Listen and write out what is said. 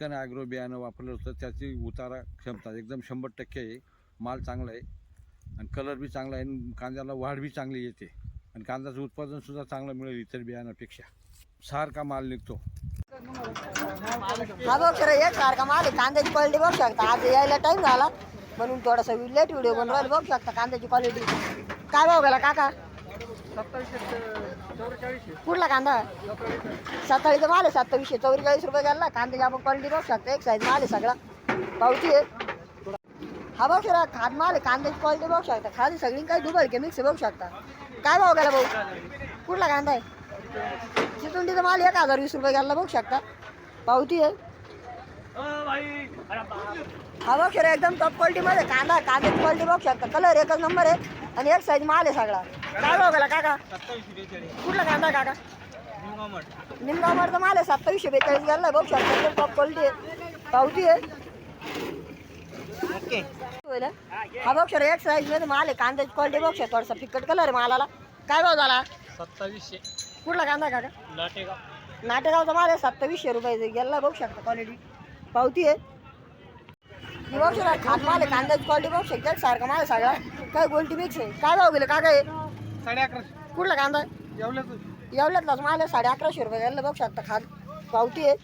Agro बियाणं वापरलं होतं त्याची उतारा क्षमता एकदम शंभर टक्के आहे. माल चांगला आहे आणि कलर बी चांगला आहे आणि कांद्याला वाढ बी चांगली येते. आणि कांद्याचं उत्पादनसुद्धा चांगलं मिळेल इतर बियाणापेक्षा सारखा माल निघतो. हा बघ सर एक सारखा माल आहे. कांद्याची क्वालिटी बघू शकता. आज यायला टाइम झाला. म्हणून थोडासा लेट व्हिडिओ बनवायला बघू शकता कांद्याची क्वालिटी काय भाव गेला काका? कुठला कांदा? सत्तावीसचा माल आहे सत्तावीसशे. चौवेचाळीस रुपये गेला कांद्याची आपण क्वालिटी बघू शकता. एक साईज माल आहे सगळा. पावती आहे. हा बघ सर खाद माल आहे कांद्याची क्वालिटी बघू शकता. खाली सगळी काही दुबळ के मिक्स बघू शकता. काय भाव गेला भाऊ? कुठला कांदा आहे? चितुंडीचा माल एक हजार वीस रुपये गेला बघू शकता. पावती आहे. हा बघ एकदम टॉप क्वालिटीमध्ये कांदा कांद्याची क्वालिटी बघू शकता कलर एकच नंबर आहे. आणि एक साईज माल आहे सगळा. काय गेला काका? कुठला कांदा काका? निमगावमधचा माल आहे. सत्तावीसशे बेचाळीस गेला बघू शकता एकदम टॉप क्वालिटी आहे. पावती आहे. हा बघ सर एक साईजमध्ये माल आहे. कांद्याची क्वालिटी बघू शकता थोडासा फिकट कलर आहे मालाला. काय भाव झाला? सत्तावीसशे. कुठला कांदा काका? लाटेगाव नाटेगावचा माल आहे. सत्तावीसशे रुपये गेला बघू शकता क्वालिटी पावती आहे. ही बघू शकता खात माल कांद्याची क्वालिटी बघू शकता सारखा माल सगळा. काय गोल्टी मिक्स आहे? काय भाव गेले? काय काय साडे अकराशे कुठला कांदा एवढ्यातलाच माल साडे अकराशे रुपये. गेला बघू शकता खात पावती आहे.